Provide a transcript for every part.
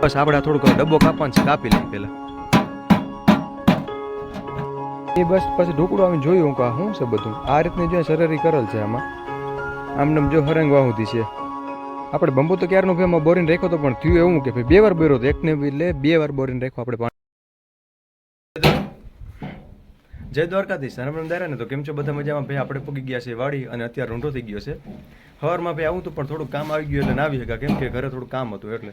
બસ આપણે થોડુંક ડબ્બો કાપવાનો છે કાપી લઈએ પેલા એ બસ પછી ઢોકળું આવીને જોયું કે શું છે બધું? આ રીતની જો શરરી કરેલ છે આમાં. આમને આમ જો હરંગ વાહુતી છે. આપણે બંબુ તો ક્યારનો ભાઈ એમાં બોરીને રેખો તો પણ થયું એવું કે ભાઈ બે વાર બોર્યો તો એકને બી લે બે વાર બોરીને રાખ્યો આપણે પાણી. જય દ્વારકાધીશ હરમન દારા ને તો કેમ છો? બધા મજામાં? ભાઈ આપણે પગી ગયા છે વાડી અને અત્યારે રૂંઢો થઈ ગયો છે. હવારમાં ભાઈ આવું હતું, પણ થોડું કામ આવી ગયું એટલે ના આવી શકા કેમ કે ઘરે થોડું કામ હતું એટલે.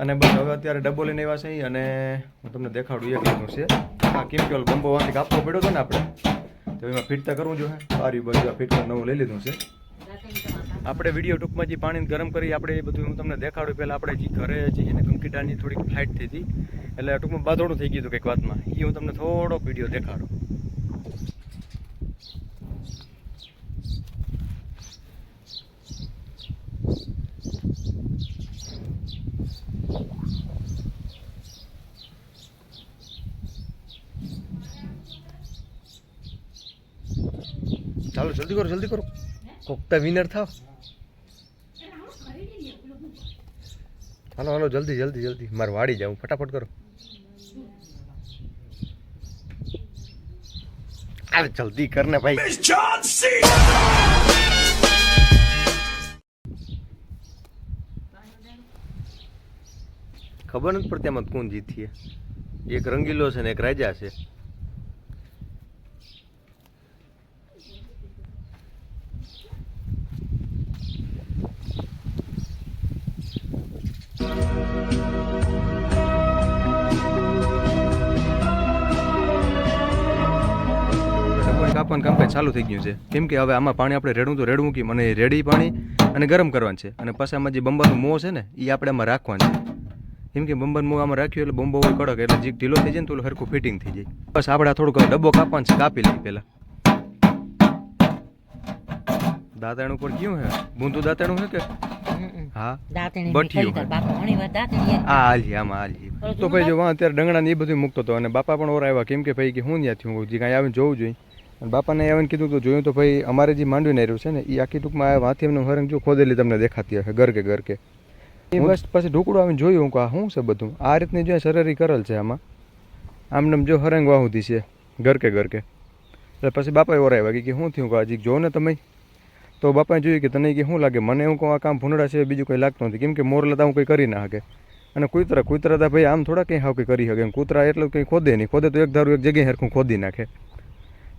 અને બસ હવે અત્યારે ડબ્બો લઈને આવ્યા છે અને હું તમને દેખાડું એક રીતનું છે. હા કેમ કે બંબો વાંથી કાપવો પડ્યો હતો ને આપણે, તો એમાં ફિટતા કરવું જોઈએ. સારી બાજુ આ ફિટ નવું લઈ લીધું છે. આપણે વીડિયો ટૂંકમાં જે પાણી ગરમ કરી, આપણે એ બધું હું તમને દેખાડું. પહેલાં આપણે જે ઘરે જે એને કંકીટાની થોડીક ફ્લાઇટ થઈ હતી. એટલે ટૂંકમાં બાધોડું થઈ ગયું હતું કંઈક વાતમાં. એ હું તમને થોડોક વીડિયો દેખાડું. ચાલો, જલ્દી કરો જલ્દી કરો. કોકતા વિનર થાવ. હાલો હાલો, જલ્દી જલ્દી જલ્દી. મારે વાડી જાઉં ફટાફટ કરો. અરે જલ્દી કર ને ભાઈ. ખબર નથી પડતી આમાં કોણ જીતીએ. એક રંગીલો છે ને એક રાજા છે. કાપવાનું કામકાજ ચાલુ થઈ ગયું છે. કેમ કે હવે આમાં પાણી આપણે રેડવું તો રેડવું કે અને રેડી પાણી અને ગરમ કરવાનું છે. અને પછી આમાં જે બંબાનું મોં છે ને એ આપણે આમાં રાખવાનું છે. કેમ કે બંબાનું મોં આમાં રાખ્યું એટલે બંબો કડક એટલે જે ઢીલો થઈ જાય ને તો સરખું હરખું ફિટિંગ થઈ જાય. બસ આપણે થોડુંક ડબ્બો કાપવાનું છે કાપી લઈએ પહેલાં. દાંતણ ઉપર કયું હે? બૂંદું દાંતણું હે કે? હા. તો ભાઈ જો અત્યારે ડંગણા ને એ બધું મૂકતો હતો અને બાપા પણ ઓર આવ્યા. કેમ કે ભાઈ કે હું ત્યાંથી હું જે કાંઈ આવીને જોવું જોઈએ. અને બાપાને આવીને કીધું તો જોયું તો ભાઈ અમારે જે માંડવીને આવ્યું છે ને એ આખી ટૂંકમાં આ વાંથી એમનું હરંગ જો ખોદેલી તમને દેખાતી હશે ઘર ગરકે. એ બસ પછી ઢોકળું આવીને જોયું કે આ શું છે બધું? આ રીતની જો શરરી કરેલ છે આમાં આમને આમ જો હરંગ વાહુતી છે ગરકે ગરકે. એટલે પછી બાપાએ ઓર વાગી કે શું થયું? કે હજી જો ને તમે? તો બાપાએ જોયું કે તને કે શું લાગે? મને એવું કહું આ કામ ભૂંડડા છે બીજું કંઈ લાગતું નથી. કેમ કે મોરલા તો હું કંઈ કરી ના શકે અને કૂતરા કૂતરા તા ભાઈ આમ થોડા કંઈ હાવ કંઈ કરી શકે કૂતરા એટલું કંઈ ખોદે નહીં. ખોદે તો એક ધારું એક જગ્યાએ હરખું ખોદી નાખે.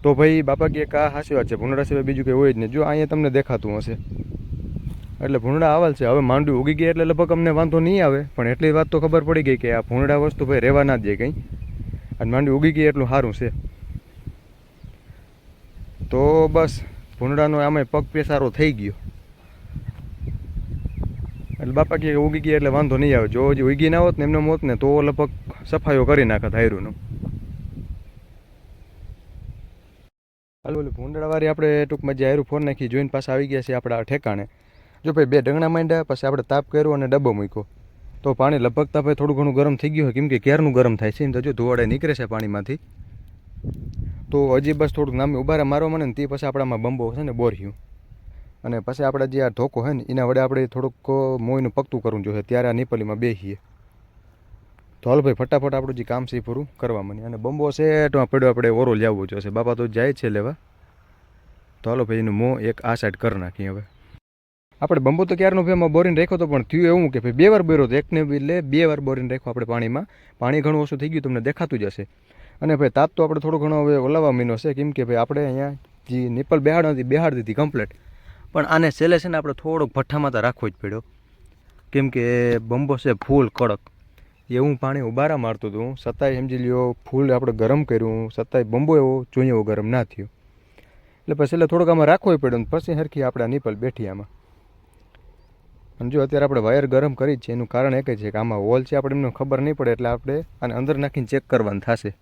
તો ભાઈ બાપા કે આ હાસી વાત છે ભૂંડા સિવાય બીજું કંઈ હોય જ નહીં. જો અહીંયા તમને દેખાતું હશે. એટલે ભૂંડા આવાલ છે, હવે માંડવી ઉગી ગઈ એટલે લગભગ અમને વાંધો નહીં આવે, પણ એટલી વાત તો ખબર પડી ગઈ કે આ ભૂંડા વસ્તુ ભાઈ રહેવા ના દે કંઈ. અને માંડવી ઉગી ગઈ એટલું સારું છે. તો બસ ભૂંડાનો આમે પગ પેસારો થઈ ગયો. એટલે બાપા કે ઉગી ગયા એટલે વાંધો નહીં આવે. જો હજી ઉગી ના હોત ને એમને મોત ને તો લગભગ સફાઈઓ કરી નાખત હાયરુંનો. હાલો, ઓલું ભૂંડાવાળી આપણે ટૂંકમાં જે ફોન નાખી, જોઈને પાછા આવી ગયા છે આપણા ઠેકાણે. જો ભાઈ બે ડગણા માંડ્યા, પછી આપણે તાપ કર્યો અને ડબ્બો મૂક્યો. તો પાણી લગભગ તો ભાઈ થોડું ઘણું ગરમ થઈ ગયું હોય, કેમ કે ક્યારનું ગરમ થાય છે. એમ તો ધોવાડે નીકળે છે પાણીમાંથી. તો હજી બસ થોડુંક નામે ઉભારા મારવા મને ને તે પછી આપણામાં બંબો છે ને બોર્યું અને પછી આપણે જે આ ધોકો હોય ને, એના વડે આપણે થોડુંક મોઈનું પકતું કરવું જોઈએ, ત્યારે આ નીપલીમાં બેસીએ તો હાલ ભાઈ, ફટાફટ આપણું જે કામ છે એ પૂરું કરવા મને અને બંબો છે તો પડ્યો આપણે ઓરો લાવવો જોશે. બાપા તો જાય છે લેવા. તો હાલો ભાઈ, એનું મોં એક આ સાઈડ કરી નાખીએ હવે. આપણે બંબો તો ક્યારનો ભાઈ એમાં બોરીને રાખ્યો તો, પણ થયું એવું કે ભાઈ, બે વાર બોર્યો તો એકને બી લે, બે વાર બોરીને રાખ્યો આપણે પાણીમાં. પાણી ઘણું ઓછું થઈ ગયું, તમને દેખાતું જ હશે. અને ભાઈ, તાપ તો આપણે થોડો ઘણો હવે ઓલાવા મીનો છે, કેમ કે ભાઈ, આપણે અહીંયા જે નિપલ બેહાડ હતી, બેહાડ દીધી કમ્પ્લેટ પણ આને છેલ્લે છે ને, આપણે થોડોક ભઠ્ઠામાં તો રાખવો જ પડ્યો. કેમ કે બંબો છે ફૂલ કડક. એવું પાણી ઉબારા મારતું હતું. છતાંય સમજી લ્યો, ફૂલ આપણે ગરમ કર્યું. છતાંય બંબો એવો જોઈએ એવો ગરમ ના થયો. એટલે પછી એટલે થોડોક આમાં રાખવો પડ્યો ને પછી હરખી આપણે આ નિપલ બેઠી આમાં. અને જો અત્યારે આપણે વાયર ગરમ કરી જ છે, એનું કારણ એક જ છે કે આમાં હોલ છે, આપણે એમને ખબર નહીં પડે એટલે આપણે આને અંદર નાખીને ચેક કરવાનું થશે.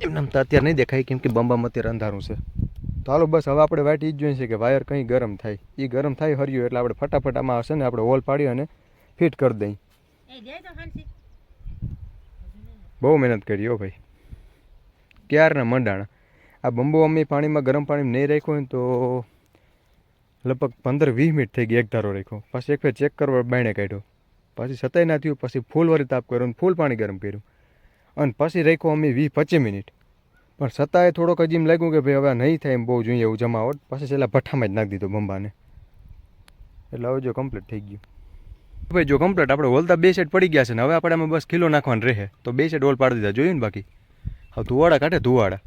એમને તો અત્યારે નહીં દેખાય કેમ કે બંબામાં અત્યારે અંધારું છે. તો હાલો બસ હવે આપણે વાટ એ જ જોઈએ છે કે વાયર કંઈ ગરમ થાય. એ ગરમ થાય હર્યું એટલે આપણે ફટાફટ આમાં હશે ને આપણે હોલ પાડી અને ફિટ કરી દઈ. બહુ મહેનત કરી હો ભાઈ. ક્યારના મંડાણા? આ બંબો અમે પાણીમાં ગરમ પાણી નહીં રાખ્યો ને તો લગભગ પંદર વીસ મિનિટ થઈ ગઈ એક ધારો રાખ્યો. પછી એક ફેર ચેક કરવા બાયણે કાઢ્યો. પછી સતાય ના થયું પછી ફૂલ વળી તાપ કર્યો અને ફૂલ પાણી ગરમ કર્યું. અને પછી રાખ્યો અમે વીસ પચીસ મિનિટ. પણ છતાંય થોડોક હજી એમ લાગ્યું કે ભાઈ હવે નહીં થાય એમ બહુ જોઈએ એવું જમાવટ. પછી છેલ્લા ભઠ્ઠામાં જ નાખી દીધો બંબાને. એટલે હવે જો કમ્પ્લીટ થઈ ગયું. ભાઈ, જો કમ્પ્લીટ આપણે ઓલતા બે સેટ પડી ગયા છે ને, હવે આપણે આમાં બસ કિલો નાખવાનું રહે. તો બે સેટ ઓલ પાડી દીધા. જોયું ને બાકી? હવે ધુવાડા કાઢે ધુવાડા.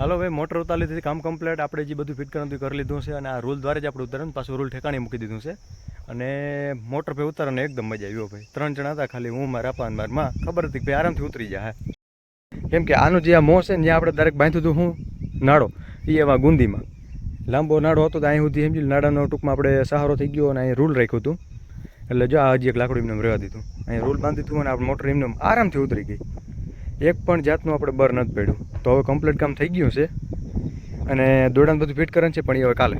હાલો ભાઈ, મોટર ઉતારી લીધી કામ કમ્પ્લીટ આપણે જે બધું ફિટ કરવાનું કરી લીધું છે અને આ રૂલ દ્વારા જ આપણે ઉતારવાનું પાછું રૂલ ઠેકાણી મૂકી દીધું છે. અને મોટર ભાઈ ઉતારવાની એકદમ મજા આવ્યો ભાઈ. ત્રણ જણા હતા ખાલી, હું, મારા અને મારા માં. ખબર હતી ભાઈ આરામથી ઉતરી જાય કેમ કે આનું જે આ મોં છે ને, જ્યાં આપણે દરેક બાંધ્યું હતું, હું, નાળો એ એમાં ગુંદીમાં. લાંબો નાળો હતો તો અહીં સુધી સમજી નાળાનો ટૂંકમાં આપણે સહારો થઈ ગયો અને અહીં રૂલ રાખ્યું હતું. એટલે જો આ હજી એક લાકડું એમને રહેવા દીધું. અહીં રૂલ બાંધી દીધું અને આપણે મોટર એમને આરામથી ઉતરી ગઈ. એક પણ જાતનું આપણે બર નથી પડ્યું. તો હવે કમ્પ્લીટ કામ થઈ ગયું છે અને દોડાને બધું ફિટ કરવાનું છે, પણ એ હવે કાલે.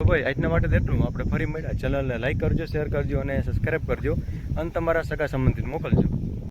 તો ભાઈ, આજના માટે એટલું. આપણે ફરી મળ્યા. ચેનલને લાઈક કરજો શેર કરજો અને સબસ્ક્રાઈબ કરજો. અને તમારા સગા સંબંધિત મોકલજો.